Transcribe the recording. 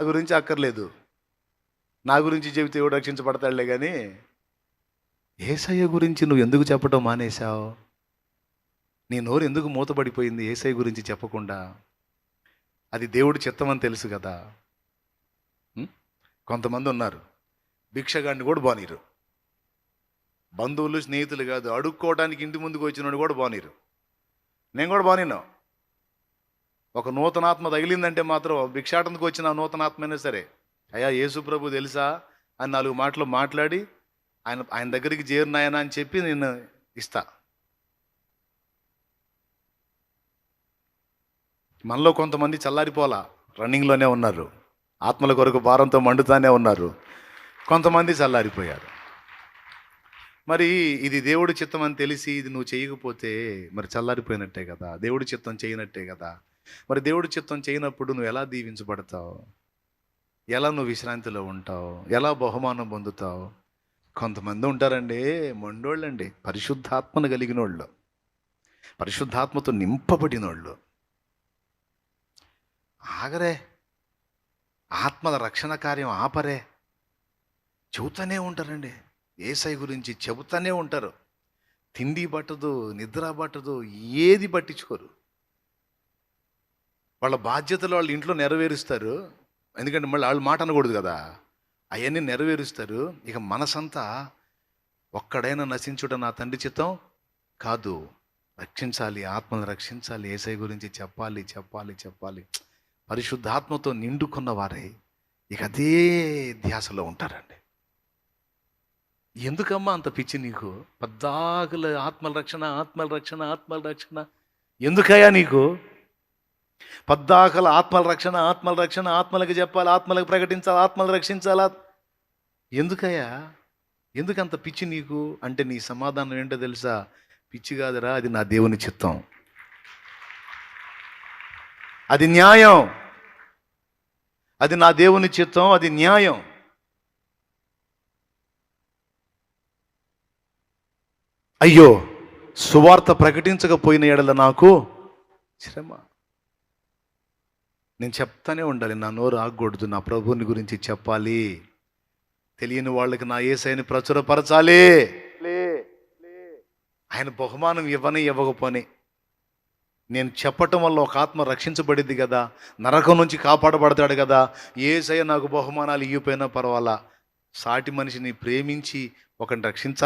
నా గురించి అక్కర్లేదు. నా గురించి చెబితే ఎవడు రక్షించబడతాడులే కానీ ఏసయ్య గురించి నువ్వు ఎందుకు చెప్పటం మానేశావు? నీ నోరు ఎందుకు మూతపడిపోయింది ఏసయ్య గురించి చెప్పకుండా? అది దేవుడి చిత్తమని తెలుసు కదా. కొంతమంది ఉన్నారు. భిక్షగాడిని కూడా బానీరు. బంధువులు స్నేహితులు కాదు అడుక్కోవడానికి ఇంటి ముందుకు వచ్చినోడు కూడా బానీరు. నేను కూడా బానినా. ఒక నూతనాత్మ తగిలిందంటే మాత్రం భిక్షాటనకు వచ్చిన నూతనాత్మైనా సరే అయ్యా యేసు ప్రభు తెలుసా అని నాలుగు మాటలు మాట్లాడి ఆయన ఆయన దగ్గరికి చేరినాయన అని చెప్పి నేను ఇస్తా. మనలో కొంతమంది చల్లారిపోలా రన్నింగ్లోనే ఉన్నారు. ఆత్మల కొరకు భారంతో మండుతానే ఉన్నారు. కొంతమంది చల్లారిపోయారు. మరి ఇది దేవుడి చిత్తం అని తెలిసి ఇది నువ్వు చేయకపోతే మరి చల్లారిపోయినట్టే కదా? దేవుడి చిత్తం చేయనట్టే కదా? మరి దేవుడి చిత్తం చేయనప్పుడు నువ్వు ఎలా దీవించబడతావు? ఎలా నువ్వు విశ్రాంతిలో ఉంటావు? ఎలా బహుమానం పొందుతావు? కొంతమంది ఉంటారండి మొండోళ్ళండి పరిశుద్ధాత్మను కలిగిన వాళ్ళు పరిశుద్ధాత్మతో నింపబడిన వాళ్ళు ఆగరే. ఆత్మల రక్షణ కార్యం ఆపరే. చెబుతూనే ఉంటారండి. ఏసై గురించి చెబుతూనే ఉంటారు. తిండి పట్టదు నిద్ర పట్టదు ఏది పట్టించుకోరు. వాళ్ళ బాధ్యతలు వాళ్ళ ఇంట్లో నెరవేరుస్తారు. ఎందుకంటే మళ్ళీ వాళ్ళు మాట అనకూడదు కదా. అవన్నీ నెరవేరుస్తారు. ఇక మనసంతా ఒక్కడైనా నశించుట నా తండ్రి చిత్తం కాదు. రక్షించాలి ఆత్మను రక్షించాలి ఏసై గురించి చెప్పాలి చెప్పాలి చెప్పాలి. పరిశుద్ధాత్మతో నిండుకున్న వారే ఇక అదే ధ్యాసలో ఉంటారండి. ఎందుకమ్మా అంత పిచ్చి నీకు? పద్దాకుల ఆత్మల రక్షణ ఆత్మల రక్షణ ఆత్మల రక్షణ. ఎందుకయ్యా నీకు? పద్దాకల ఆత్మల రక్షణ ఆత్మల రక్షణ ఆత్మలకు చెప్పాలి ఆత్మలకు ప్రకటించాలి ఆత్మలు రక్షించాలా? ఎందుకయ్యా? ఎందుకు అంత పిచ్చి నీకు? అంటే నీ సమాధానం ఏంటో తెలుసా? పిచ్చి కాదురా అది నా దేవుని చిత్తం. అది న్యాయం. అది నా దేవుని చిత్తం అది న్యాయం. అయ్యో సువార్త ప్రకటించకపోయిన ఎడల నాకు శ్రమ. నేను చెప్తానే ఉండాలి నా నోరు ఆగకూడదు నా ప్రభువుని గురించి చెప్పాలి. తెలియని వాళ్ళకి నా ఏసైని ప్రచురపరచాలి. ఆయన బహుమానం ఇవ్వని ఇవ్వకపోని నేను చెప్పటం వల్ల ఒక ఆత్మ రక్షించబడింది కదా నరకం నుంచి కాపాడబడతాడు కదా ఏసయ్య నాకు బహుమానాలు ఇవ్వపోయినా పర్వాలా. సాటి మనిషిని ప్రేమించి ఒకరిని రక్షించాలి.